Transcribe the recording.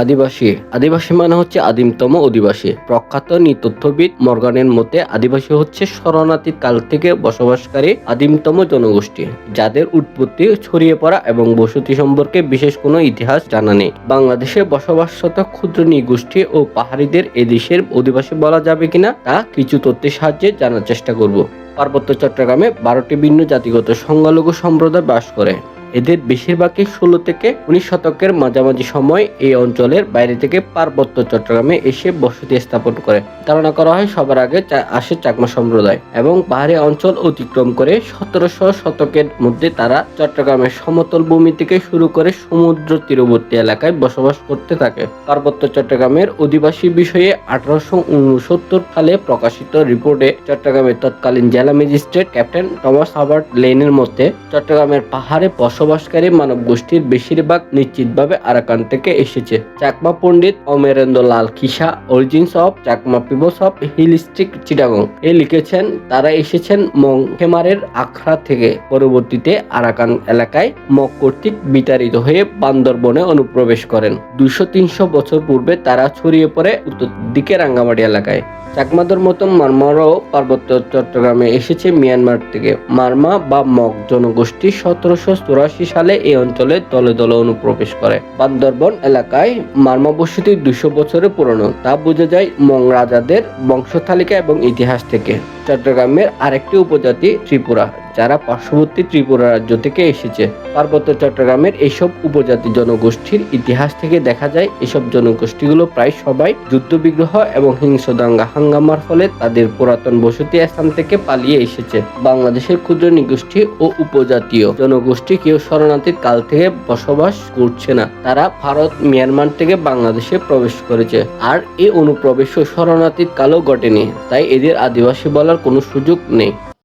আদিবাসী। আদিবাসী মানে হচ্ছে আদিমতম অধিবাসী। প্রখ্যাত নৃতত্ত্ববিদ মর্গানের মতে আদিবাসী হচ্ছে শরণার্থী কাল থেকে বসবাসকারী আদিমতম জনগোষ্ঠী, যাদের উৎপত্তি ছড়িয়ে পড়া এবং বসতি সম্পর্কে বিশেষ কোনো ইতিহাস জানা নেই। বাংলাদেশে বসবাসরত ক্ষুদ্র নৃগোষ্ঠী ও পাহাড়িদের এদেশের অধিবাসী বলা যাবে কিনা, তা কিছু তথ্যের সাহায্যে জানার চেষ্টা করব। পার্বত্য চট্টগ্রামে বারোটি ভিন্ন জাতিগত সংখ্যালঘু সম্প্রদায় বাস করে। এদের বেশিরভাগই ষোলো থেকে উনিশ শতকের মাঝামাঝি সময় এই অঞ্চলের বাইরে থেকে পার্বত্য চট্টগ্রামে এসে বসতি স্থাপন করে। ধারণা করা হয় সবার আগে আসে চাকমা সম্প্রদায় এবং পাহাড়ি অঞ্চল অতিক্রম করে সতেরোশো শতকের মধ্যে তারা চট্টগ্রামের সমতল ভূমি থেকে শুরু করে সমুদ্র তীরবর্তী এলাকায় বসবাস করতে থাকে। পার্বত্য চট্টগ্রামের অধিবাসী বিষয়ে আঠারোশো উনসত্তর সালে প্রকাশিত রিপোর্টে চট্টগ্রামের তৎকালীন জেলা ম্যাজিস্ট্রেট ক্যাপ্টেন টমাস হাবার্ট লেনের মতে, চট্টগ্রামের পাহাড়ে বসবাসকারী মানব গোষ্ঠীর বেশিরভাগ নিশ্চিতভাবে আরাকান থেকে এসেছে। Chakma Pandit Amarendra Lal Khisa origins of Chakma peoples of হিলিস্টিক Chittagong. এ লিখেছেন, তারা এসেছেন মং হেমারের আখড়া থেকে। পরবর্তীতে আরাকান এলাকায় মগ কর্তৃক বিতাড়িত হয়ে বান্দরবনে অনুপ্রবেশ করেন। দুশো তিনশো বছর পূর্বে তারা ছড়িয়ে পড়ে উত্তর দিকে রাঙ্গামাটি এলাকায়। চাকমাদের মতো মারমারও পার্বত্য চট্টগ্রামে এসেছে মিয়ানমার থেকে। মারমা বা মগ জনগোষ্ঠী সতেরোশো চুরাশি সালে এই অঞ্চলে দলে দলে অনুপ্রবেশ করে। বান্দরবন এলাকায় মারমা বসতি দুশো বছরের পুরনো। তা বোঝা যায় মং রাজাদের বংশতালিকা এবং ইতিহাস থেকে। চট্টগ্রামের আরেকটি উপজাতি ত্রিপুরা, যারা পার্শ্ববর্তী ত্রিপুরা রাজ্য থেকে এসেছে। পার্বত্য চট্টগ্রামের এইসব উপজাতি জনগোষ্ঠীর ইতিহাস থেকে দেখা যায়, এসব জনগোষ্ঠীগুলো প্রায় সবাই যুদ্ধ বিগ্রহ এবং হিংস্রদাঙ্গা হাঙ্গামার ফলে তাদের পুরাতন বসতি স্থান থেকে পালিয়ে এসেছে। বাংলাদেশের ক্ষুদ্র নিগোষ্ঠী ও উপজাতীয় জনগোষ্ঠী কেউ শরণার্থীর কাল থেকে বসবাস করছে না। তারা ভারত, মিয়ানমার থেকে বাংলাদেশে প্রবেশ করেছে। আর এই অনুপ্রবেশ শরণার্থী শরণার্থীর কালও ঘটেনি, তাই এদের আদিবাসী বলার কোনো সুযোগ নেই।